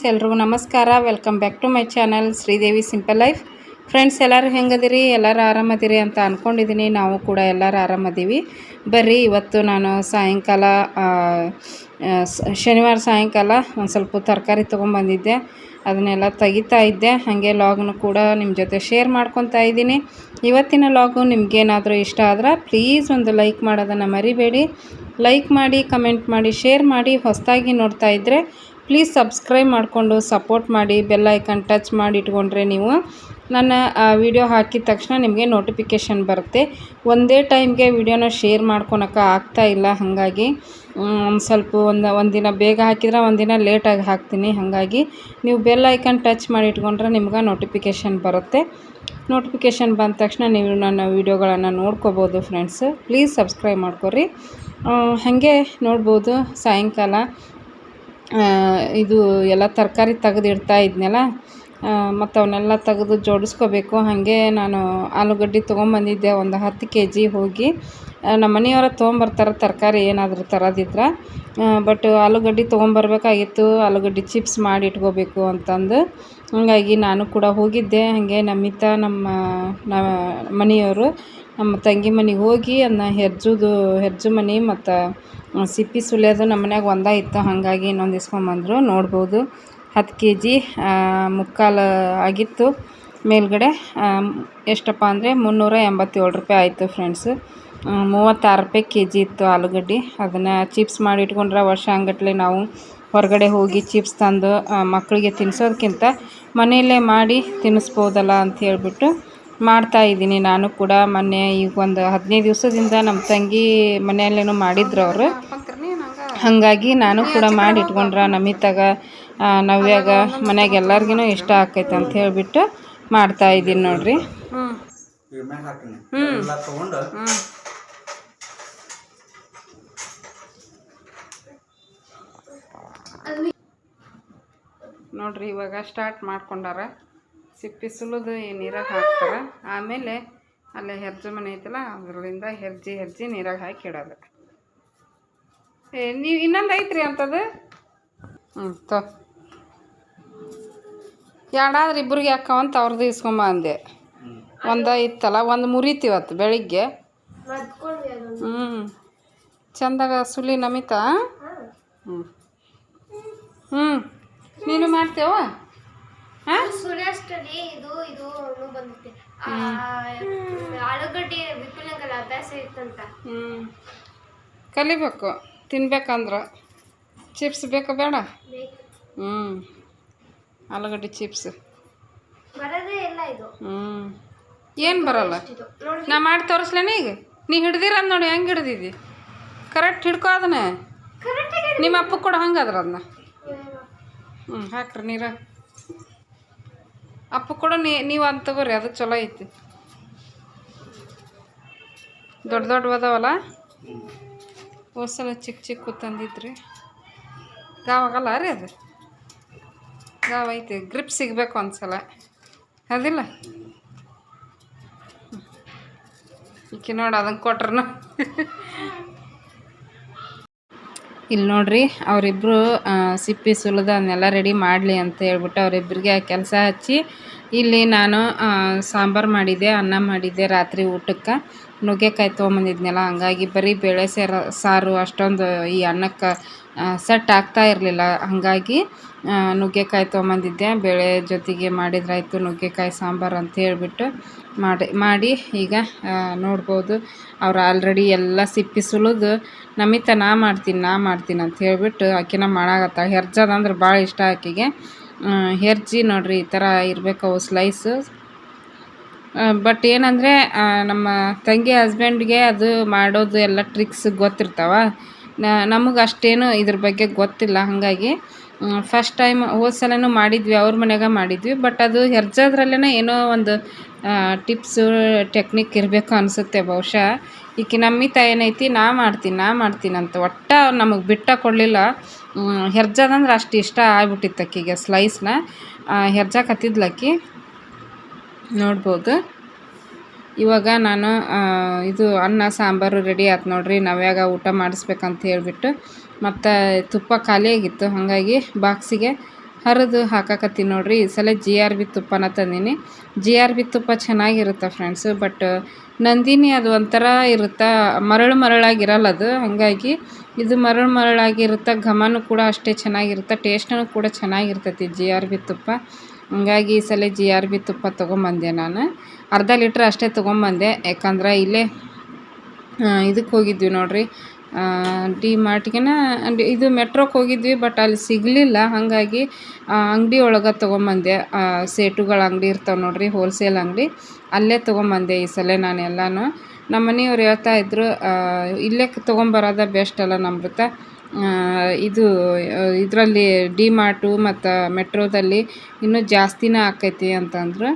Friends, ಎಲ್ರಿಗೂ ನಮಸ್ಕಾರ. Welcome back to my channel Sridevi simple life. Friends, ಎಲ್ಲರೂ ಹೆಂಗದಿರಿ? ಎಲ್ಲರೂ ಆರಾಮದಿರಿ ಅಂತ ಅಂದ್ಕೊಂಡಿದ್ದೀನಿ ನಾವು ಕೂಡ ಎಲ್ಲರೂ ಆರಾಮದೀವಿ ಬರ್ರಿ, ಇವತ್ತು ನಾನು ಸಾಯಂಕಾಲ ಶನಿವಾರ ಸಾಯಂಕಾಲ ಒಂದು ಸ್ವಲ್ಪ ತರಕಾರಿ ತೊಗೊಂಬಂದಿದ್ದೆ ಅದನ್ನೆಲ್ಲ ತೆಗಿತಾ ಇದ್ದೆ. ಹಾಗೆ ಲಾಗ್ನು ಕೂಡ ನಿಮ್ಮ ಜೊತೆ ಶೇರ್ ಮಾಡ್ಕೊತಾ ಇದ್ದೀನಿ. ಇವತ್ತಿನ ಲಾಗು ನಿಮಗೇನಾದರೂ ಇಷ್ಟ ಆದ್ರೆ, ಪ್ಲೀಸ್ ಒಂದು ಲೈಕ್ ಮಾಡೋದನ್ನು ಮರಿಬೇಡಿ. ಲೈಕ್ ಮಾಡಿ, ಕಮೆಂಟ್ ಮಾಡಿ, ಶೇರ್ ಮಾಡಿ, ಹೊಸದಾಗಿ ನೋಡ್ತಾ ಇದ್ದರೆ ಪ್ಲೀಸ್ ಸಬ್ಸ್ಕ್ರೈಬ್ ಮಾಡಿಕೊಂಡು ಸಪೋರ್ಟ್ ಮಾಡಿ ಬೆಲ್ ಐಕನ್ ಟಚ್ ಮಾಡಿ ಇಟ್ಕೊಂಡ್ರೆ ನೀವು ನನ್ನ ವಿಡಿಯೋ ಹಾಕಿದ ತಕ್ಷಣ ನಿಮಗೆ ನೋಟಿಫಿಕೇಷನ್ ಬರುತ್ತೆ. ಒಂದೇ ಟೈಮ್ಗೆ ವಿಡಿಯೋನ ಶೇರ್ ಮಾಡ್ಕೊಳಕ್ಕೆ ಆಗ್ತಾ ಇಲ್ಲ, ಹಾಗಾಗಿ ಸ್ವಲ್ಪ ಒಂದು ಒಂದಿನ ಬೇಗ ಹಾಕಿದ್ರೆ ಒಂದಿನ ಲೇಟಾಗಿ ಹಾಕ್ತೀನಿ, ಹಾಗಾಗಿ ನೀವು ಬೆಲ್ ಐಕನ್ ಟಚ್ ಮಾಡಿ ಇಟ್ಕೊಂಡ್ರೆ ನಿಮ್ಗೆ ನೋಟಿಫಿಕೇಷನ್ ಬರುತ್ತೆ. ನೋಟಿಫಿಕೇಷನ್ ಬಂದ ತಕ್ಷಣ ನೀವು ನನ್ನ ವೀಡಿಯೋಗಳನ್ನು ನೋಡ್ಕೋಬೋದು ಫ್ರೆಂಡ್ಸ್ ಪ್ಲೀಸ್ ಸಬ್ಸ್ಕ್ರೈಬ್ ಮಾಡ್ಕೊರಿ. ಹಾಗೆ ನೋಡ್ಬೋದು ಸಾಯಂಕಾಲ. ಇದು ಎಲ್ಲ ತರಕಾರಿ ತೆಗೆದು ಇಡ್ತಾ ಇದ್ನಲ್ಲ ಮತ್ತು ಅವನ್ನೆಲ್ಲ ತೆಗೆದು ಜೋಡಿಸ್ಕೋಬೇಕು. ಹಾಗೆ ನಾನು ಆಲೂಗಡ್ಡೆ ತೊಗೊಂಬಂದಿದ್ದೆ, ಒಂದು ಹತ್ತು ಕೆ ಜಿ ಹೋಗಿ ನಮ್ಮ ಮನೆಯವ್ರ ತೊಗೊಂಬರ್ತಾರೆ ತರಕಾರಿ, ಏನಾದರೂ ತರೋದಿದ್ರೆ. ಬಟ್ ಆಲೂಗಡ್ಡೆ ತೊಗೊಂಬರ್ಬೇಕಾಗಿತ್ತು, ಆಲೂಗಡ್ಡೆ ಚಿಪ್ಸ್ ಮಾಡಿ ಇಟ್ಕೋಬೇಕು ಅಂತಂದು. ಹಾಗಾಗಿ ನಾನು ಕೂಡ ಹೋಗಿದ್ದೆ. ಹಾಗೆ ನಮಿತಾ ನಮ್ಮ ಮನೆಯವರು ನಮ್ಮ ತಂಗಿ ಮನೆಗೆ ಹೋಗಿ ಅದನ್ನ ಹೆರ್ಜುದು, ಹೆರ್ಜು ಮನೆ ಮತ್ತು ಸಿಪ್ಪಿ ಸುಲಿಯೋದು ನಮ್ಮ ಮನ್ಯಾಗ ಒಂದೇ ಇತ್ತು, ಹಾಗಾಗಿ ಇನ್ನೊಂದು ಇಸ್ಕೊಂಬಂದರು ನೋಡ್ಬೋದು. ಹತ್ತು ಕೆ ಜಿ ಮುಕ್ಕಾಲು ಆಗಿತ್ತು ಮೇಲ್ಗಡೆ. ಎಷ್ಟಪ್ಪ ಅಂದರೆ ಮುನ್ನೂರ ಎಂಬತ್ತೇಳು ರೂಪಾಯಿ ಆಯಿತು ಫ್ರೆಂಡ್ಸ್. ಮೂವತ್ತಾರು ರೂಪಾಯಿ ಕೆ ಜಿ ಇತ್ತು ಆಲೂಗಡ್ಡೆ. ಅದನ್ನು ಚಿಪ್ಸ್ ಮಾಡಿ ಇಟ್ಕೊಂಡ್ರೆ ವರ್ಷ ಅಂಗಟ್ಲೆ ನಾವು ಹೊರಗಡೆ ಹೋಗಿ ಚಿಪ್ಸ್ ತಂದು ಮಕ್ಕಳಿಗೆ ತಿನ್ನಿಸೋದಕ್ಕಿಂತ ಮನೆಯಲ್ಲೇ ಮಾಡಿ ತಿನ್ನಿಸ್ಬೋದಲ್ಲ ಅಂತ ಹೇಳ್ಬಿಟ್ಟು ಮಾಡ್ತಾ ಇದ್ದೀನಿ ನಾನು ಕೂಡ ಮೊನ್ನೆ ಈಗ ಒಂದು ಹದಿನೈದು ದಿವಸದಿಂದ ನಮ್ಮ ತಂಗಿ ಮನೆಯಲ್ಲೇನೋ ಮಾಡಿದ್ರು ಅವರು. ಹಾಗಾಗಿ ನಾನು ಕೂಡ ಮಾಡಿ ಇಟ್ಕೊಂಡ್ರೆ ನಮಿತಾಗ ನವ್ಯಾಗ ಮನೆಯಾಗ ಎಲ್ಲರಿಗೂ ಇಷ್ಟ ಆಕೈತೆ ಅಂತ ಹೇಳಿಬಿಟ್ಟು ಮಾಡ್ತಾ ಇದ್ದೀನಿ ನೋಡ್ರಿ. ನೋಡ್ರಿ ಇವಾಗ ಸ್ಟಾರ್ಟ್ ಮಾಡ್ಕೊಂಡಾರ. ಸಿಪ್ಪಿ ಸುಲಿದು ನೀರಾಗ ಹಾಕ್ತಾರೆ. ಆಮೇಲೆ ಅಲ್ಲೇ ಹೆರ್ಜು ಮನೆ ಐತಲ್ಲ ಅದರಿಂದ ಹೆರ್ಜಿ ಹೆರ್ಜಿ ನೀರಾಗೆ ಹಾಕಿ ಇಡೋದು. ಏ, ನೀವು ಇನ್ನೊಂದು ಐತ್ರಿ ಅಂಥದ್ದು ಹ್ಞೂ ತೊ. ಎರಡಾದ್ರೆ ಇಬ್ಬರಿಗೆ ಹಾಕವಂತ ಅವ್ರದ್ದು ಇಸ್ಕೊಂಬ ಅಂದೆ. ಒಂದು ಇತ್ತಲ್ಲ ಒಂದು ಮುರಿತೀವತ್ತು ಬೆಳಿಗ್ಗೆ. ಹ್ಞೂ ಚಂದಾಗ ಸುಲಿ ನಮಿತಾ? ಹ್ಞೂ ಹ್ಞೂ ನೀನು ಮಾಡ್ತೇವ? ಇದು ಇದು ಬಂದಿತ್ತೆ ಆಲೂಗಡ್ಡೆ ವಿಪುಲಂಗಲ್ಲ ಅಭ್ಯಾಸ ಇತ್ತಂತ. ಹ್ಞೂ ಕಲಿಬೇಕು ತಿನ್ಬೇಕಂದ್ರೆ. ಚಿಪ್ಸ್ ಬೇಕು ಬೇಡ? ಹ್ಮ್. ಹ್ಞೂ ಆಲೂಗಡ್ಡೆ ಚಿಪ್ಸ್. ಬರೋದೇ ಇಲ್ಲ ಇದು. ಹ್ಞೂ ಏನು ಬರಲ್ಲ? ನಾ ಮಾಡಿ ತೋರಿಸ್ಲೇನ ಈಗ ನೀ ಹಿಡ್ದಿರ ನೋಡಿ ಹೆಂಗೆ ಹಿಡ್ದಿದ್ದಿ ಕರೆಕ್ಟ್ ಹಿಡ್ಕೋ ಅದನ್ನ. ನಿಮ್ಮ ಅಪ್ಪ ಕೂಡ ಹಂಗಾದ್ರ ಅದನ್ನ ಹ್ಞೂ ಹಾಕ್ರಿ ನೀರ. ಅಪ್ಪ ಕೂಡ ನೀವು ಅಂತ ತಗೋರಿ ಅದು ಚಲೋ ಐತಿ. ದೊಡ್ಡ ದೊಡ್ಡ ಅದಾವಲ್ಲ? ಚಿಕ್ಕ ಚಿಕ್ಕ ತಂದಿದ್ರಿ. ಗಾವಾಗಲ್ಲ ರೀ ಅದು? ಗಾವ ಐತಿ ಗ್ರಿಪ್ ಸಿಗಬೇಕು ಒಂದ್ಸಲ. ಅದಿಲ್ಲ ಈಕೆ ನೋಡಿ ಅದನ್ನು ಕೊಟ್ರನು. ಇಲ್ಲಿ ನೋಡ್ರಿ ಅವರಿಬ್ಬರು ಸಿಪ್ಪಿ ಸುಲಿದು ಅದನ್ನೆಲ್ಲ ರೆಡಿ ಮಾಡಲಿ ಅಂತ ಹೇಳ್ಬಿಟ್ಟು ಅವರಿಬ್ಬರಿಗೆ ಕೆಲಸ ಹಚ್ಚಿ, ಇಲ್ಲಿ ನಾನು ಸಾಂಬಾರು ಮಾಡಿದ್ದೆ, ಅನ್ನ ಮಾಡಿದ್ದೆ ರಾತ್ರಿ ಊಟಕ್ಕೆ. ನುಗ್ಗೆಕಾಯಿ ತೊಗೊಂಬಂದಿದ್ನಲ್ಲ, ಹಂಗಾಗಿ ಬರೀ ಬೇಳೆ ಸೇರ ಸಾರು ಅಷ್ಟೊಂದು ಈ ಅನ್ನಕ್ಕೆ ಸೆಟ್ ಆಗ್ತಾ ಇರಲಿಲ್ಲ. ಹಾಗಾಗಿ ನುಗ್ಗೆಕಾಯಿ ತೊಗೊಂಬಂದಿದ್ದೆ. ಬೇಳೆ ಜೊತೆಗೆ ಮಾಡಿದ್ರಾಯಿತು ನುಗ್ಗೆಕಾಯಿ ಸಾಂಬಾರು ಅಂತ ಹೇಳಿಬಿಟ್ಟು ಮಾಡಿ ಮಾಡಿ ಈಗ ನೋಡ್ಬೋದು. ಅವ್ರು ಆಲ್ರೆಡಿ ಎಲ್ಲ ಸಿಪ್ಪಿ ಸುಲಿದು. ನಮಿತ ನಾ ಮಾಡ್ತೀನಿ ನಾ ಮಾಡ್ತೀನಿ ಅಂತ ಹೇಳಿಬಿಟ್ಟು ಆಕಿನ ಮಾಡಾಕತ್ತ. ಹೆರ್ಜದಂದ್ರೆ ಭಾಳ ಇಷ್ಟ ಆಕಿಗೆ. ಹೆರ್ಜಿ ನೋಡ್ರಿ, ಈ ಥರ ಇರಬೇಕು ಸ್ಲೈಸು ಬಟ್ ಏನಂದರೆ ನಮ್ಮ ತಂಗಿ ಹಸ್ಬೆಂಡ್ಗೆ ಅದು ಮಾಡೋದು ಎಲ್ಲ ಟ್ರಿಕ್ಸ್ ಗೊತ್ತಿರ್ತಾವ. ನಮಗೆ ಅಷ್ಟೇನು ಇದ್ರ ಬಗ್ಗೆ ಗೊತ್ತಿಲ್ಲ. ಹಾಗಾಗಿ ಫಸ್ಟ್ ಟೈಮ್ ಹೋದ ಸಲನು ಮಾಡಿದ್ವಿ, ಅವ್ರ ಮನ್ಯಾಗ ಮಾಡಿದ್ವಿ. ಬಟ್ ಅದು ಹೆರ್ಜೋದ್ರಲ್ಲೇ ಏನೋ ಒಂದು ಟಿಪ್ಸು ಟೆಕ್ನಿಕ್ ಇರಬೇಕು ಅನಿಸುತ್ತೆ ಬಹುಶಃ. ಈಕೆ ನಮ್ಮಿತ ಏನೈತಿ ನಾ ಮಾಡ್ತೀನಿ ನಾ ಮಾಡ್ತೀನಿ ಅಂತ ಒಟ್ಟು ನಮಗೆ ಬಿಟ್ಟ ಕೊಡಲಿಲ್ಲ. ಹೆರ್ಜದಂದ್ರೆ ಅಷ್ಟು ಇಷ್ಟ ಆಗ್ಬಿಟ್ಟಿತ್ತು ಆಕಿಗೆ ಸ್ಲೈಸ್ನ ಹೆರ್ಜಾಕತ್ತಿದ್ಲಕ್ಕಿ ನೋಡ್ಬೋದು. ಇವಾಗ ನಾನು ಇದು ಅನ್ನ, ಸಾಂಬಾರು ರೆಡಿ ಆಯ್ತು ನೋಡ್ರಿ. ನವ್ಯಾಗ ಊಟ ಮಾಡಿಸ್ಬೇಕಂತ ಹೇಳಿಬಿಟ್ಟು ಮತ್ತು ತುಪ್ಪ ಖಾಲಿಯಾಗಿತ್ತು ಹಾಗಾಗಿ ಬಾಕ್ಸಿಗೆ ಹರಿದು ಹಾಕಕತ್ತೀನಿ ನೋಡಿರಿ. ಈ ಸಲ ಜಿ ಆರ್ ಬಿ ತುಪ್ಪನ ತಂದೀನಿ. ಜಿ ಆರ್ ಬಿ ತುಪ್ಪ ಚೆನ್ನಾಗಿರುತ್ತೆ ಫ್ರೆಂಡ್ಸು ಬಟ್ ನಂದಿನಿ ಅದು ಒಂಥರ ಇರುತ್ತೆ, ಮರಳು ಮರಳಾಗಿರಲ್ಲ ಅದು. ಹಾಗಾಗಿ ಇದು ಮರಳು ಮರಳಾಗಿರುತ್ತೆ ಘಮನೂ ಕೂಡ ಅಷ್ಟೇ ಚೆನ್ನಾಗಿರುತ್ತೆ ಟೇಸ್ಟನೂ ಕೂಡ ಚೆನ್ನಾಗಿರ್ತೈತಿ ಜಿ ಆರ್ ಬಿ ತುಪ್ಪ. ಹಂಗಾಗಿ ಈ ಸಲ ಜಿ ಆರ್ ಬಿ ತುಪ್ಪ ತೊಗೊಂಬಂದೆ ನಾನು. ಅರ್ಧ ಲೀಟ್ರ್ ಅಷ್ಟೇ ತೊಗೊಂಬಂದೆ. ಯಾಕಂದ್ರೆ ಇಲ್ಲೇ ಇದಕ್ಕೆ ಹೋಗಿದ್ವಿ ನೋಡಿರಿ. ಡಿ ಮಾರ್ಟ್ಗೆನ ಇದು ಮೆಟ್ರೋಕ್ಕೆ ಹೋಗಿದ್ವಿ ಬಟ್ ಅಲ್ಲಿ ಸಿಗಲಿಲ್ಲ. ಹಾಗಾಗಿ ಅಂಗಡಿ ಒಳಗೆ ತೊಗೊಂಬಂದೆ. ಸೇಟುಗಳ ಅಂಗಡಿ ಇರ್ತಾವೆ ನೋಡಿರಿ ಹೋಲ್ಸೇಲ್ ಅಂಗಡಿ. ಅಲ್ಲೇ ತೊಗೊಂಬಂದೆ ಈ ಸಲ ನಾನು ಎಲ್ಲನೂ. ನಮ್ಮ ಮನೆಯವ್ರು ಹೇಳ್ತಾ ಇದ್ರು ಇಲ್ಲೇ ತೊಗೊಂಬರೋದ ಬೆಸ್ಟ್ ಅಲ್ಲ ನಮೃತ ಇದು ಇದರಲ್ಲಿ ಡಿ ಮಾರ್ಟು ಮತ್ತು ಮೆಟ್ರೋದಲ್ಲಿ ಇನ್ನೂ ಜಾಸ್ತಿನೇ ಆಕೈತಿ ಅಂತಂದ್ರೆ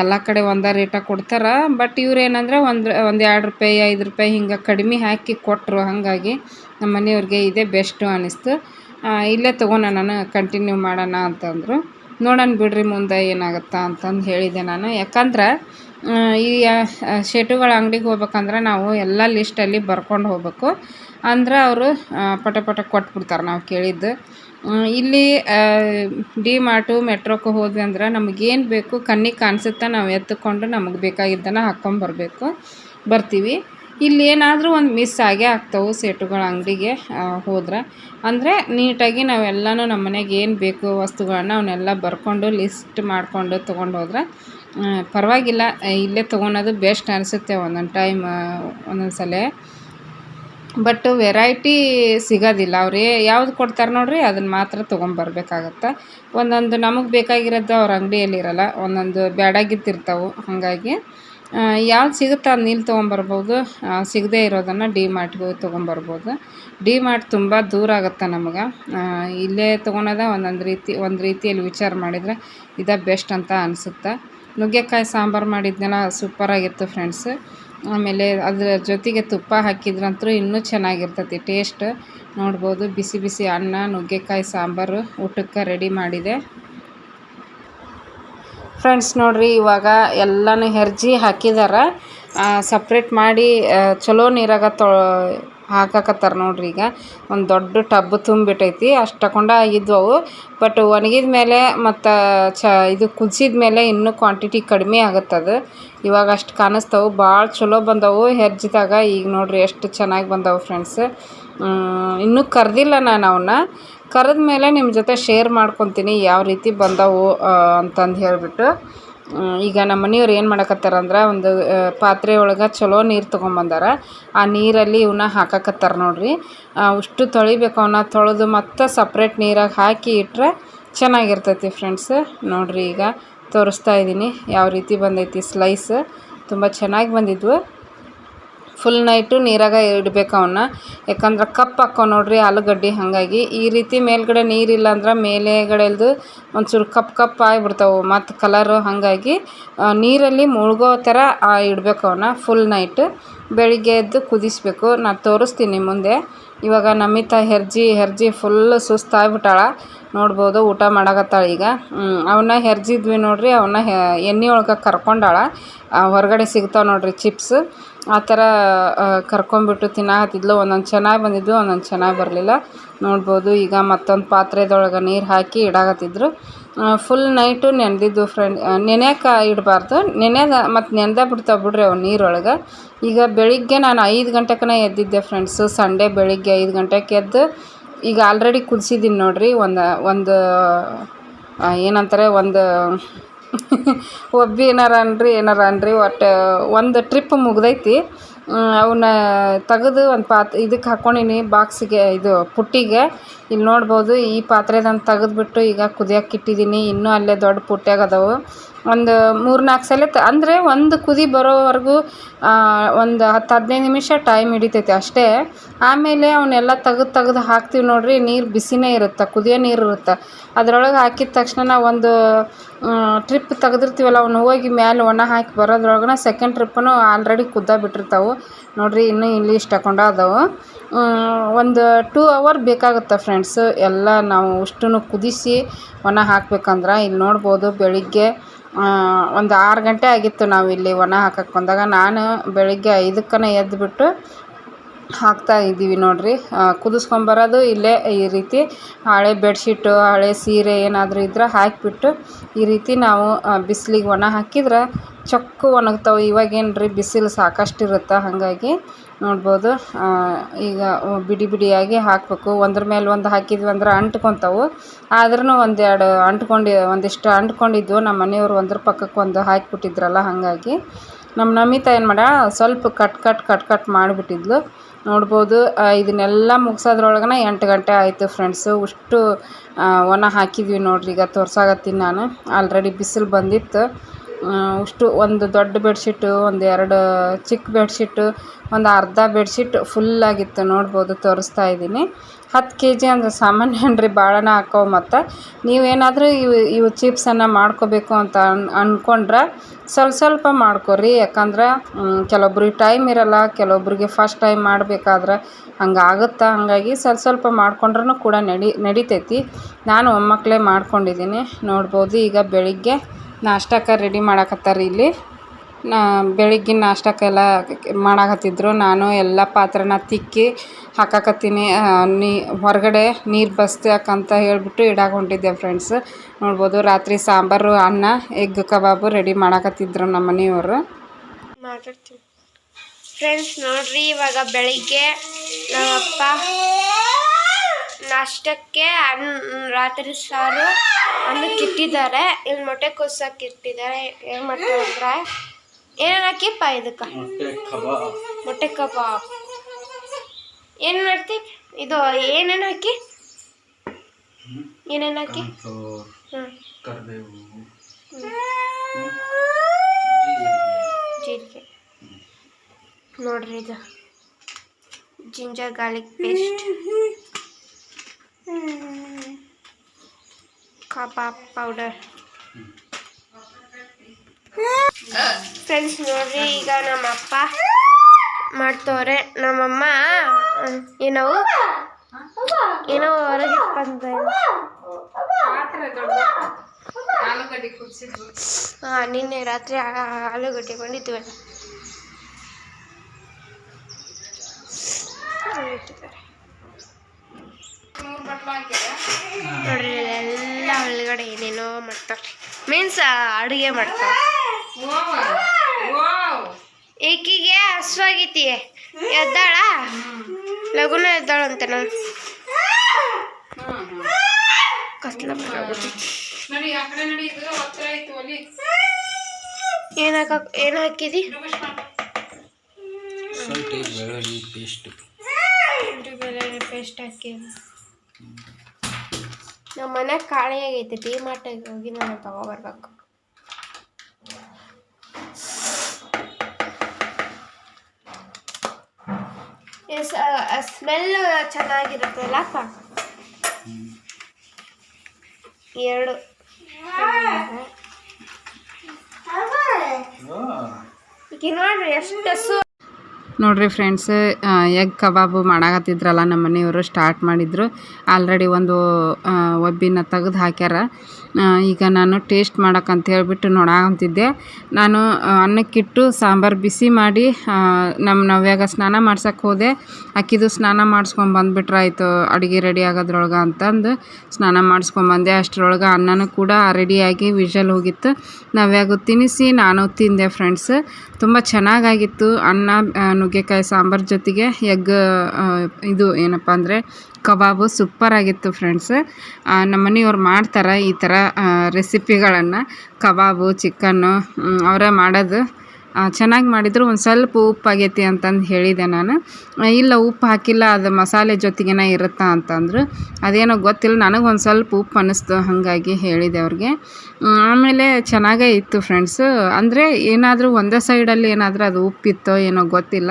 ಎಲ್ಲ ಕಡೆ ಒಂದೇ ರೇಟಾಗಿ ಕೊಡ್ತಾರೆ. ಬಟ್ ಇವ್ರು ಏನಂದ್ರೆ ಒಂದು ಒಂದು ಎರಡು ರೂಪಾಯಿ, ಐದು ರೂಪಾಯಿ ಹಿಂಗೆ ಕಡಿಮೆ ಹಾಕಿ ಕೊಟ್ಟರು ಹಾಗಾಗಿ ನಮ್ಮ ಮನೆಯವ್ರಿಗೆ ಇದೇ ಬೆಸ್ಟು ಅನ್ನಿಸ್ತು ಇಲ್ಲೇ ತಗೋಣ ನಾನು ಕಂಟಿನ್ಯೂ ಮಾಡೋಣ ಅಂತಂದರು. ನೋಡೋಣ ಬಿಡ್ರಿ ಮುಂದೆ ಏನಾಗುತ್ತಾ ಅಂತಂದು ಹೇಳಿದೆ ನಾನು. ಯಾಕಂದ್ರೆ ಈ ಶೆಟುಗಳ ಅಂಗಡಿಗೆ ಹೋಗ್ಬೇಕಂದ್ರೆ ನಾವು ಎಲ್ಲ ಲಿಸ್ಟಲ್ಲಿ ಬರ್ಕೊಂಡು ಹೋಗ್ಬೇಕು. ಅಂದ್ರೆ ಅವರು ಪಟ ಪಟ ಕೊಟ್ಬಿಡ್ತಾರೆ ನಾವು ಕೇಳಿದ್ದು. ಇಲ್ಲಿ ಡಿ ಮಾರ್ಟು ಮೆಟ್ರೋಕ್ಕೆ ಹೋದ್ವಿ ಅಂದ್ರೆ ನಮಗೇನು ಬೇಕು, ಕಣ್ಣಿಗೆ ಕಾಣಿಸುತ್ತಾ ನಾವು ಎತ್ತುಕೊಂಡು ನಮಗೆ ಬೇಕಾಗಿದ್ದನ್ನು ಹಾಕ್ಕೊಂಬರ್ಬೇಕು ಬರ್ತೀವಿ. ಇಲ್ಲಿ ಏನಾದರೂ ಒಂದು ಮಿಸ್ ಆಗೇ ಆಗ್ತವೆ ಸೇಟುಗಳ ಅಂಗಡಿಗೆ ಹೋದ್ರೆ. ಅಂದರೆ ನೀಟಾಗಿ ನಾವೆಲ್ಲನೂ ನಮ್ಮ ಮನೆಗೆ ಏನು ಬೇಕು ವಸ್ತುಗಳನ್ನ ಅವನ್ನೆಲ್ಲ ಬರ್ಕೊಂಡು ಲಿಸ್ಟ್ ಮಾಡಿಕೊಂಡು ತೊಗೊಂಡು ಹೋದ್ರೆ ಪರವಾಗಿಲ್ಲ. ಇಲ್ಲೇ ತೊಗೊಳೋದು ಬೆಸ್ಟ್ ಅನಿಸುತ್ತೆ ಒಂದೊಂದು ಟೈಮ್ ಒಂದೊಂದು ಸಲ. ಬಟ್ ವೆರೈಟಿ ಸಿಗೋದಿಲ್ಲ. ಅವ್ರು ಯಾವ್ದು ಕೊಡ್ತಾರೆ ನೋಡಿರಿ ಅದನ್ನು ಮಾತ್ರ ತೊಗೊಂಬರ್ಬೇಕಾಗತ್ತೆ ಒಂದೊಂದು ನಮಗೆ ಬೇಕಾಗಿರೋದು ಅವ್ರ ಅಂಗಡಿಯಲ್ಲಿ ಇರೋಲ್ಲ, ಒಂದೊಂದು ಬ್ಯಾಡಾಗಿದ್ದಿರ್ತಾವೆ. ಹಾಗಾಗಿ ಯಾವ್ದು ಸಿಗುತ್ತೆ ಅದನ್ನ ಇಲ್ಲಿ ತೊಗೊಂಬರ್ಬೋದು ಸಿಗದೇ ಇರೋದನ್ನು ಡಿ ಮಾರ್ಟ್ಗೆ ಹೋಗಿ ತೊಗೊಂಬರ್ಬೋದು ಡಿ ಮಾರ್ಟ್ ತುಂಬ ದೂರ ಆಗುತ್ತೆ ನಮಗೆ. ಇಲ್ಲೇ ತೊಗೊಳೋದ ಒಂದೊಂದು ರೀತಿ, ಒಂದು ರೀತಿಯಲ್ಲಿ ವಿಚಾರ ಮಾಡಿದರೆ ಇದೇ ಬೆಸ್ಟ್ ಅಂತ ಅನಿಸುತ್ತೆ. ನುಗ್ಗೆಕಾಯಿ ಸಾಂಬಾರು ಮಾಡಿದ್ನಲ್ಲ ಸೂಪರಾಗಿತ್ತು ಫ್ರೆಂಡ್ಸ್ ಆಮೇಲೆ ಅದರ ಜೊತೆಗೆ ತುಪ್ಪ ಹಾಕಿದ್ರಂತೂ ಇನ್ನೂ ಚೆನ್ನಾಗಿರ್ತೈತಿ ಟೇಸ್ಟ್ ನೋಡ್ಬೋದು, ಬಿಸಿ ಬಿಸಿ ಅನ್ನ, ನುಗ್ಗೆಕಾಯಿ ಸಾಂಬಾರು ಊಟಕ್ಕೆ ರೆಡಿ ಮಾಡಿದೆ. ಫ್ರೆಂಡ್ಸ್ ನೋಡಿರಿ, ಇವಾಗ ಎಲ್ಲನೂ ಹೆರ್ಜಿ ಹಾಕಿದಾರೆ. ಸಪ್ರೇಟ್ ಮಾಡಿ ಚಲೋ ನೀರಾಗ ತೊಳ ಹಾಕಕತ್ತಾರ ನೋಡ್ರಿ ಈಗ. ಒಂದು ದೊಡ್ಡ ಟಬ್ ತುಂಬಿಟ್ಟೈತಿ, ಅಷ್ಟು ಆಗಿದ್ವು ಬಟ್ ಒಣಗಿದ ಮೇಲೆ ಮತ್ತು ಚ ಇದು ಕುದಿಸಿದ ಮೇಲೆ ಇನ್ನೂ ಕ್ವಾಂಟಿಟಿ ಕಡಿಮೆ ಆಗುತ್ತದು ಇವಾಗ ಅಷ್ಟು ಕಾಣಿಸ್ತವು ಭಾಳ ಚಲೋ ಬಂದವು ಹೆರ್ಜಿದಾಗ. ಈಗ ನೋಡ್ರಿ ಎಷ್ಟು ಚೆನ್ನಾಗಿ ಬಂದವು ಫ್ರೆಂಡ್ಸ್ ಇನ್ನೂ ಕರೆದಿಲ್ಲ ನಾನು ಅವನ್ನ ಕರೆದ ಮೇಲೆ ನಿಮ್ಮ ಜೊತೆ ಶೇರ್ ಮಾಡ್ಕೊತೀನಿ, ಯಾವ ರೀತಿ ಬಂದವು ಅಂತಂದು ಹೇಳಿಬಿಟ್ಟು. ಈಗ ನಮ್ಮ ಮನೆಯವ್ರು ಏನು ಮಾಡಕತ್ತಾರ ಅಂದ್ರೆ ಒಂದು ಪಾತ್ರೆ ಒಳಗೆ ಚಲೋ ನೀರು ತೊಗೊಂಬಂದಾರ. ಆ ನೀರಲ್ಲಿ ಇವನ್ನ ಹಾಕಕತ್ತಾರ ನೋಡ್ರಿ. ಅಷ್ಟು ತೊಳಿಬೇಕು ಅವನ್ನ ತೊಳೆದು ಮತ್ತೆ ಸಪ್ರೇಟ್ ನೀರಾಗಿ ಹಾಕಿ ಇಟ್ಟರೆ ಚೆನ್ನಾಗಿರ್ತೈತಿ ಫ್ರೆಂಡ್ಸ್ ನೋಡ್ರಿ ಈಗ ತೋರಿಸ್ತಾ ಇದ್ದೀನಿ ಯಾವ ರೀತಿ ಬಂದೈತಿ ಸ್ಲೈಸ್ ತುಂಬ ಚೆನ್ನಾಗಿ ಬಂದಿದ್ವು. ಫುಲ್ ನೈಟು ನೀರಾಗ ಇಡ್ಬೇಕು ಅವನ್ನ ಯಾಕಂದ್ರೆ ಕಪ್ಪು ಹಾಕೋ ನೋಡ್ರಿ ಆಲೂಗಡ್ಡೆ ಹಾಗಾಗಿ. ಈ ರೀತಿ ಮೇಲ್ಗಡೆ ನೀರಿಲ್ಲ ಅಂದ್ರೆ ಮೇಲೆಗಡೆದು ಒಂಚೂರು ಕಪ್ಪು ಕಪ್ಪು ಆಗಿಬಿಡ್ತಾವೆ ಮತ್ತು ಕಲರು ಹಾಗಾಗಿ ನೀರಲ್ಲಿ ಮುಳುಗೋ ಥರ ಇಡ್ಬೇಕು ಅವನ್ನ ಫುಲ್ ನೈಟ್ ಬೆಳಿಗ್ಗೆ ಎದ್ದು ಕುದಿಸ್ಬೇಕು. ನಾನು ತೋರಿಸ್ತೀನಿ ಮುಂದೆ. ಇವಾಗ ನಮಿತ ಹೆರ್ಜಿ ಹೆರ್ಜಿ ಫುಲ್ ಸುಸ್ತಾಗ್ಬಿಟ್ಟಾಳ. ನೋಡ್ಬೋದು ಊಟ ಮಾಡಕತ್ತಾಳ ಈಗ. ಅವನ್ನ ಹೆರ್ಜಿದ್ವಿ ನೋಡ್ರಿ ಅವನ್ನ ಎಣ್ಣೆ ಒಳಗೆ ಕರ್ಕೊಂಡಾಳ. ಹೊರಗಡೆ ಸಿಗ್ತಾವೆ ನೋಡ್ರಿ ಚಿಪ್ಸ್ ಆ ಥರ ಕರ್ಕೊಂಬಿಟ್ಟು ತಿನ್ನಾಕತ್ತಿದ್ಲು. ಒಂದೊಂದು ಚೆನ್ನಾಗಿ ಬಂದಿದ್ವು, ಒಂದೊಂದು ಚೆನ್ನಾಗಿ ಬರಲಿಲ್ಲ. ನೋಡ್ಬೋದು ಈಗ ಮತ್ತೊಂದು ಪಾತ್ರೆದೊಳಗೆ ನೀರು ಹಾಕಿ ಇಡಾಕತ್ತಿದ್ರು. ಫುಲ್ ನೈಟು ನೆನೆದಿದ್ದು ಫ್ರೆಂಡ್ ನೆನೆಯೋಕೆ ಇಡಬಾರ್ದು. ನೆನೆದ ಮತ್ತು ನೆನೆದ ಬಿಡ್ತಾವೆ ಬಿಡ್ರಿ ಅವು ನೀರೊಳಗೆ. ಈಗ ಬೆಳಿಗ್ಗೆ ನಾನು ಐದು ಗಂಟೆಕನ ಎದ್ದಿದ್ದೆ ಫ್ರೆಂಡ್ಸು ಸಂಡೇ ಬೆಳಿಗ್ಗೆ ಐದು ಗಂಟೆಗೆ ಎದ್ದು ಈಗ ಆಲ್ರೆಡಿ ಕುದಿಸಿದ್ದೀನಿ ನೋಡಿರಿ. ಒಂದು ಒಂದು ಏನಂತಾರೆ, ಒಂದು ಒಬ್ಬಿ ಏನಾರ ಅನ್ರಿ ಏನಾರ ಅನ್ರಿ ಒಟ್ಟು ಒಂದು ಟ್ರಿಪ್ ಮುಗ್ದೈತಿ. ಅವನ್ನ ತೆಗೆದು ಒಂದು ಪಾತ್ ಇದಕ್ಕೆ ಹಾಕ್ಕೊಂಡೀನಿ ಬಾಕ್ಸಿಗೆ, ಇದು ಪುಟ್ಟಿಗೆ. ಇಲ್ಲಿ ನೋಡ್ಬೋದು, ಈ ಪಾತ್ರೆದನ್ನು ತೆಗೆದ್ಬಿಟ್ಟು ಈಗ ಕುದಿಯಕ್ಕೆ ಇಟ್ಟಿದ್ದೀನಿ ಇನ್ನೂ ಅಲ್ಲೇ ದೊಡ್ಡ ಪುಟ್ಯಾಗ ಅದಾವು. ಒಂದು ಮೂರು ನಾಲ್ಕು ಸಲ ತ, ಅಂದರೆ ಒಂದು ಕುದಿ ಬರೋವರೆಗೂ ಒಂದು ಹತ್ತು ಹದಿನೈದು ನಿಮಿಷ ಟೈಮ್ ಹಿಡಿತೈತೆ ಅಷ್ಟೇ. ಆಮೇಲೆ ಅವನ್ನೆಲ್ಲ ತೆಗೆದು ತೆಗೆದು ಹಾಕ್ತೀವಿ ನೋಡಿರಿ, ನೀರು ಬಿಸಿನೇ ಇರುತ್ತೆ, ಕುದಿಯೋ ನೀರು ಇರುತ್ತೆ. ಅದ್ರೊಳಗೆ ಹಾಕಿದ ತಕ್ಷಣ ಒಂದು ಟ್ರಿಪ್ ತೆಗೆದಿರ್ತೀವಲ್ಲ ಅವನ್ನ ಹೋಗಿ ಮ್ಯಾಲೆ ಒಣ ಹಾಕಿ ಬರೋದ್ರೊಳಗನ ಸೆಕೆಂಡ್ ಟ್ರಿಪ್ಪನ್ನು ಆಲ್ರೆಡಿ ಕುದ್ದ ಬಿಟ್ಟಿರ್ತಾವೆ. ನೋಡಿರಿ, ಇನ್ನು ಇಲ್ಲಿ ಇಷ್ಟು ಹಾಕೊಂಡ ಅದಾವೆ. ಒಂದು ಟೂ ಅವರ್ ಬೇಕಾಗುತ್ತೆ ಫ್ರೆಂಡ್ಸ್ ಎಲ್ಲ ನಾವು ಅಷ್ಟನ್ನು ಕುದಿಸಿ ಒಣ ಹಾಕ್ಬೇಕಂದ್ರೆ ಇಲ್ಲಿ ನೋಡ್ಬೋದು ಬೆಳಿಗ್ಗೆ ಒಂದು ಆರು ಗಂಟೆ ಆಗಿತ್ತು ನಾವು ಇಲ್ಲಿ ಒಣ ಹಾಕಕ್ಕೆ ಬಂದಾಗ. ನಾನು ಬೆಳಿಗ್ಗೆ ಐದಕ್ಕನ ಎದ್ದುಬಿಟ್ಟು ಹಾಕ್ತಾ ಇದ್ದೀವಿ ನೋಡಿರಿ. ಕುದಿಸ್ಕೊಂಬರೋದು ಇಲ್ಲೇ ಈ ರೀತಿ ಹಳೆ ಬೆಡ್ಶೀಟು, ಹಳೆ ಸೀರೆ ಏನಾದರೂ ಇದ್ರೆ ಹಾಕಿಬಿಟ್ಟು ಈ ರೀತಿ ನಾವು ಬಿಸಿಲಿಗೆ ಒಣ ಹಾಕಿದ್ರೆ ಚೊಕ್ಕು ಒಣಗ್ತಾವೆ. ಇವಾಗೇನು ರೀ ಬಿಸಿಲು ಸಾಕಷ್ಟು ಇರುತ್ತೆ ಹಾಗಾಗಿ ನೋಡ್ಬೋದು. ಈಗ ಬಿಡಿ ಬಿಡಿಯಾಗಿ ಹಾಕಬೇಕು. ಒಂದ್ರ ಮೇಲೆ ಒಂದು ಹಾಕಿದ್ವಿ ಅಂದ್ರೆ ಅಂಟ್ಕೊತಾವು. ಆದ್ರೂ ಒಂದೆರಡು ಅಂಟ್ಕೊಂಡು, ಒಂದಿಷ್ಟು ಅಂಟ್ಕೊಂಡಿದ್ವು. ನಮ್ಮ ಮನೆಯವರು ಒಂದ್ರ ಪಕ್ಕಕ್ಕೆ ಒಂದು ಹಾಕಿಬಿಟ್ಟಿದ್ರಲ್ಲ, ಹಾಗಾಗಿ ನಮ್ಮ ನಮಿತಾ ಏನು ಮಾಡ ಸ್ವಲ್ಪ ಕಟ್ ಕಟ್ ಕಟ್ ಕಟ್ ಮಾಡಿಬಿಟ್ಟಿದ್ಲು. ನೋಡ್ಬೋದು. ಇದನ್ನೆಲ್ಲ ಮುಗ್ಸೋದ್ರೊಳಗನ ಎಂಟು ಗಂಟೆ ಆಯಿತು ಫ್ರೆಂಡ್ಸು ಅಷ್ಟು ಒಣ ಹಾಕಿದ್ವಿ ನೋಡಿರಿ, ಈಗ ತೋರ್ಸಾಕತ್ತೀನಿ ನಾನು. ಆಲ್ರೆಡಿ ಬಿಸಿಲು ಬಂದಿತ್ತು. ಅಷ್ಟು ಒಂದು ದೊಡ್ಡ ಬೆಡ್ಶೀಟು, ಒಂದು ಎರಡು ಚಿಕ್ಕ ಬೆಡ್ಶೀಟು, ಒಂದು ಅರ್ಧ ಬೆಡ್ಶೀಟ್ ಫುಲ್ಲಾಗಿತ್ತು ನೋಡ್ಬೋದು, ತೋರಿಸ್ತಾ ಇದ್ದೀನಿ. ಹತ್ತು ಕೆ ಜಿ ಅಂದರೆ ಸಾಮಾನ್ಯ ಅನ್ರಿ ಭಾಳನ ಹಾಕೋ ಮತ್ತು. ನೀವೇನಾದರೂ ಇವು ಇವು ಚಿಪ್ಸನ್ನು ಮಾಡ್ಕೋಬೇಕು ಅಂತ ಅನ್ ಅಂದ್ಕೊಂಡ್ರೆ ಸ್ವಲ್ಪ ಸ್ವಲ್ಪ ಮಾಡ್ಕೊರಿ. ಯಾಕಂದ್ರೆ ಕೆಲವೊಬ್ರಿಗೆ ಟೈಮ್ ಇರಲ್ಲ, ಕೆಲವೊಬ್ರಿಗೆ ಫಸ್ಟ್ ಟೈಮ್ ಮಾಡಬೇಕಾದ್ರೆ ಹಂಗೆ ಆಗುತ್ತೆ? ಹಾಗಾಗಿ ಸ್ವಲ್ಪ ಸ್ವಲ್ಪ ಮಾಡ್ಕೊಂಡ್ರೂ ಕೂಡ ನಡಿ, ನಡಿತೈತಿ. ನಾನು ಒಮ್ಮಕ್ಕಳೇ ಮಾಡ್ಕೊಂಡಿದ್ದೀನಿ. ನೋಡ್ಬೋದು ಈಗ ಬೆಳಿಗ್ಗೆ ನಾಷ್ಟಕ್ಕೆ ರೆಡಿ ಮಾಡಾಕತ್ತಾರೆ ಇಲ್ಲಿ. ನಾ ಬೆಳಗ್ಗಿನ ನಾಷ್ಟಕ್ಕೆಲ್ಲ ಮಾಡಾಕತ್ತಿದ್ರು. ನಾನು ಎಲ್ಲ ಪಾತ್ರೆನ ತಿಕ್ಕಿ ಹಾಕಕತ್ತೀನಿ. ನೀ ಹೊರಗಡೆ ನೀರು ಬಸ್ದಾಕಂತ ಹೇಳಿಬಿಟ್ಟು ಇಡಾಕೆ ಹೊಂಟಿದ್ದೆ ಫ್ರೆಂಡ್ಸ್ ನೋಡ್ಬೋದು ರಾತ್ರಿ ಸಾಂಬಾರು, ಅನ್ನ, ಎಗ್ ಕಬಾಬು ರೆಡಿ ಮಾಡಕತ್ತಿದ್ರು ನಮ್ಮ ಮನೆಯವರು. ಫ್ರೆಂಡ್ಸ್ ನೋಡ್ರಿ ಇವಾಗ ಬೆಳಿಗ್ಗೆ ನಮ್ಮಪ್ಪ ನಾಷ್ಟಕ್ಕೆ ಅನ್ನ ರಾತ್ರಿ ಸಾರು ಅನ್ನಕ್ಕೆ ಇಟ್ಟಿದ್ದಾರೆ ಇಲ್ಲಿ ಮೊಟ್ಟೆ ಕುಸಕ್ಕೆ ಇಟ್ಟಿದ್ದಾರೆ. ಏನು ಮಾಡ್ತಾರೆ ಅಂದ್ರೆ ಏನೇನು ಹಾಕಿಪ್ಪ ಇದಕ್ಕೆ? ಮೊಟ್ಟೆ ಕಬಾಬ್. ಏನು ಮಾಡ್ತಿ? ಇದು ಏನೇನು ಹಾಕಿ? ಏನೇನು ಹಾಕಿ? ಹ್ಞೂ ಜೀರಿಗೆ. ನೋಡ್ರಿ ಇದು. Ginger garlic paste. Kebab powder friends ನೋಡ್ರಿ ಈಗ ನಮ್ಮಪ್ಪ ಮಾಡ್ತವ್ರೆ. ನಮ್ಮಮ್ಮ ಏನೋ ಏನೋ ಹೊರಗೆ ಬಂದ ಹಾಂ ನಿನ್ನೆ ರಾತ್ರಿ ಆಲೂಗಡ್ಡೆ ಬಂದಿದ್ವಲ್ಲ ಇಟ್ಟಿದ್ದಾರೆ ನೋಡ್ರಿ ಎಲ್ಲ ಒಳಗಡೆ ಏನೇನೋ ಮಾಡ್ತಾರೆ. ಮೀನ್ಸ್ ಅಡುಗೆ ಮಾಡ್ತಾರೆ. ಈಕಿಗೆ ಹಸುವಾಗೈತಿ ಎದ್ದಾಳ? ಲಗುನ ಎದ್ದಾಳಂತೆ ನಾನು. ಕತ್ಲ ಒಲಿ ಏನು ಹಾಕ ಏನು ಹಾಕಿದಿ? ಪೇಸ್ಟ್ ಪೇಸ್ಟ್ ಹಾಕಿ ನಮ್ಮ ಮನ್ಯಾಗ ಖಾಲಿ ಆಗೈತೆ ಡಿ ಮಾರ್ಟಿಗೆ ಹೋಗಿ ನಾನು ತಗೊಬರ್ಬೇಕು. ಸ್ಮೆಲ್ ಚೆನ್ನಾಗಿರುತ್ತಲ್ಲಪ್ಪ ಎರಡು. ಈಗ ನೋಡ್ರಿ ಎಷ್ಟು ನೋಡ್ರಿ ಫ್ರೆಂಡ್ಸ್ ಎಗ್ ಕಬಾಬು ಮಾಡಾಕತ್ತಿದ್ರಲ್ಲ ನಮ್ಮ ಮನೆಯವರು ಸ್ಟಾರ್ಟ್ ಮಾಡಿದ್ರು. ಆಲ್ರೆಡಿ ಒಂದು ಒಬ್ಬಿನ ತೆಗೆದು ಹಾಕ್ಯಾರ. ಈಗ ನಾನು ಟೇಸ್ಟ್ ಮಾಡೋಕ್ಕಂತ ಹೇಳಿಬಿಟ್ಟು ನೋಡಾಕಂತಿದ್ದೆ. ನಾನು ಅನ್ನಕ್ಕಿಟ್ಟು, ಸಾಂಬಾರು ಬಿಸಿ ಮಾಡಿ ನಮ್ಮ ನವ್ಯಾಗ ಸ್ನಾನ ಮಾಡ್ಸಕ್ಕೆ ಹೋದೆ. ಅಕ್ಕಿದು ಸ್ನಾನ ಮಾಡಿಸ್ಕೊಂಡು ಬಂದ್ಬಿಟ್ರೆ, ಆಯಿತು, ಅಡುಗೆ ರೆಡಿ ಆಗೋದ್ರೊಳಗೆ ಅಂತಂದು ಸ್ನಾನ ಮಾಡಿಸ್ಕೊಂಬಂದೆ ಅಷ್ಟರೊಳಗೆ ಅನ್ನನೂ ಕೂಡ ರೆಡಿಯಾಗಿ ವಿಷಲ್ ಹೋಗಿತ್ತು. ನವ್ಯಾಗು ತಿನ್ನಿಸಿ ನಾನು ತಿಂದೆ ಫ್ರೆಂಡ್ಸ್ ತುಂಬ ಚೆನ್ನಾಗಾಗಿತ್ತು. ಅನ್ನ ನುಗ್ಗೆಕಾಯಿ, ಸಾಂಬಾರು ಜೊತೆಗೆ ಎಗ್ ಇದು ಏನಪ್ಪ ಅಂದರೆ ಕಬಾಬು ಸೂಪರಾಗಿತ್ತು ಫ್ರೆಂಡ್ಸ್ ನಮ್ಮ ಮನೆಯವ್ರು ಮಾಡ್ತಾರೆ ಈ ಥರ ರೆಸಿಪಿಗಳನ್ನು ಕಬಾಬು ಚಿಕನ್ನು ಅವರೇ ಮಾಡೋದು. ಚೆನ್ನಾಗಿ ಮಾಡಿದ್ರು. ಒಂದು ಸ್ವಲ್ಪ ಉಪ್ಪು ಆಗೈತಿ ಅಂತಂದು ಹೇಳಿದೆ ನಾನು. ಇಲ್ಲ, ಉಪ್ಪು ಹಾಕಿಲ್ಲ, ಅದು ಮಸಾಲೆ ಜೊತೆಗೇನ ಇರುತ್ತಾ ಅಂತಂದರು. ಅದೇನೋ ಗೊತ್ತಿಲ್ಲ, ನನಗೆ ಒಂದು ಸ್ವಲ್ಪ ಉಪ್ಪು ಅನ್ನಿಸ್ತು ಹಾಗಾಗಿ ಹೇಳಿದೆ ಅವ್ರಿಗೆ. ಆಮೇಲೆ ಚೆನ್ನಾಗೇ ಇತ್ತು ಫ್ರೆಂಡ್ಸು ಅಂದರೆ ಏನಾದರೂ ಒಂದೇ ಸೈಡಲ್ಲಿ ಏನಾದರೂ ಅದು ಉಪ್ಪಿತ್ತೋ ಏನೋ ಗೊತ್ತಿಲ್ಲ.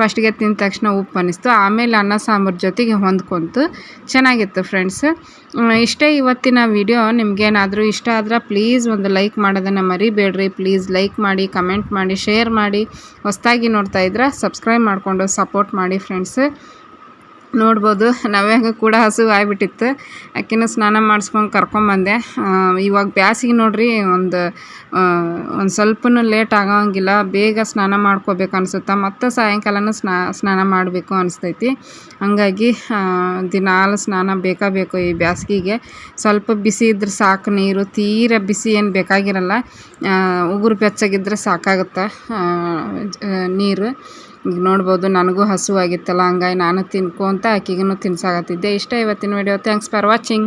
ಫಸ್ಟಿಗೆ ತಿಂದ ತಕ್ಷಣ ಉಪ್ಪು ಅನ್ನಿಸ್ತು. ಆಮೇಲೆ ಅನ್ನ, ಸಾಂಬಾರು ಜೊತೆಗೆ ಹೊಂದ್ಕೊಂತು. ಚೆನ್ನಾಗಿತ್ತು ಫ್ರೆಂಡ್ಸ್. ಇಷ್ಟೇ ಇವತ್ತಿನ ವಿಡಿಯೋ. ನಿಮಗೇನಾದರೂ ಇಷ್ಟ ಆದ್ರೆ ಪ್ಲೀಸ್ ಒಂದು ಲೈಕ್ ಮಾಡೋದನ್ನು ಮರಿಬೇಡ್ರಿ. ಪ್ಲೀಸ್ ಲೈಕ್ ಮಾಡಿ, ಕಮೆಂಟ್ ಮಾಡಿ, ಶೇರ್ ಮಾಡಿ. ಹೊಸದಾಗಿ ನೋಡ್ತಾ ಇದ್ರೆ ಸಬ್ಸ್ಕ್ರೈಬ್ ಮಾಡಿಕೊಂಡು ಸಪೋರ್ಟ್ ಮಾಡಿ ಫ್ರೆಂಡ್ಸ್. ನೋಡ್ಬೋದು. ನವ್ಯಾಗ ಕೂಡ ಹಸು ಆಗ್ಬಿಟ್ಟಿತ್ತು. ಆಕಿನ ಸ್ನಾನ ಮಾಡಿಸ್ಕೊಂಡು ಕರ್ಕೊಂಬಂದೆ ಇವಾಗ ಬ್ಯಾಸಿಗೆ ನೋಡ್ರಿ, ಒಂದು ಒಂದು ಸ್ವಲ್ಪನೂ ಲೇಟ್ ಆಗೋಂಗಿಲ್ಲ. ಬೇಗ ಸ್ನಾನ ಮಾಡ್ಕೋಬೇಕು ಅನಿಸುತ್ತೆ? ಮತ್ತು ಸಾಯಂಕಾಲನೂ ಸ್ನಾ, ಸ್ನಾನ ಮಾಡಬೇಕು ಅನಿಸ್ತೈತಿ. ಹಾಗಾಗಿ ದಿನಾಲು ಸ್ನಾನ ಬೇಕಾ ಬೇಕು ಈ ಬ್ಯಾಸಿಗೆಗೆ. ಸ್ವಲ್ಪ ಬಿಸಿ ಇದ್ರೆ ಸಾಕು ನೀರು. ತೀರ ಬಿಸಿ ಏನು ಬೇಕಾಗಿರಲ್ಲ. ಉಗುರು ಬೆಚ್ಚಗಿದ್ರೆ ಸಾಕಾಗುತ್ತೆ? ನೀರು. ಈಗ ನೋಡ್ಬೋದು ನನಗೂ ಹಸುವಾಗಿತ್ತಲ್ಲ, ಹಂಗಾಗಿ ನಾನು ತಿನ್ಕೊಂತ ಆಕಿಗೂ ತಿನ್ಸಾಕತ್ತಿದ್ದೆ. ಇಷ್ಟ ಇವತ್ತಿನ ವಿಡಿಯೋ ಥ್ಯಾಂಕ್ಸ್ ಫಾರ್ ವಾಚಿಂಗ್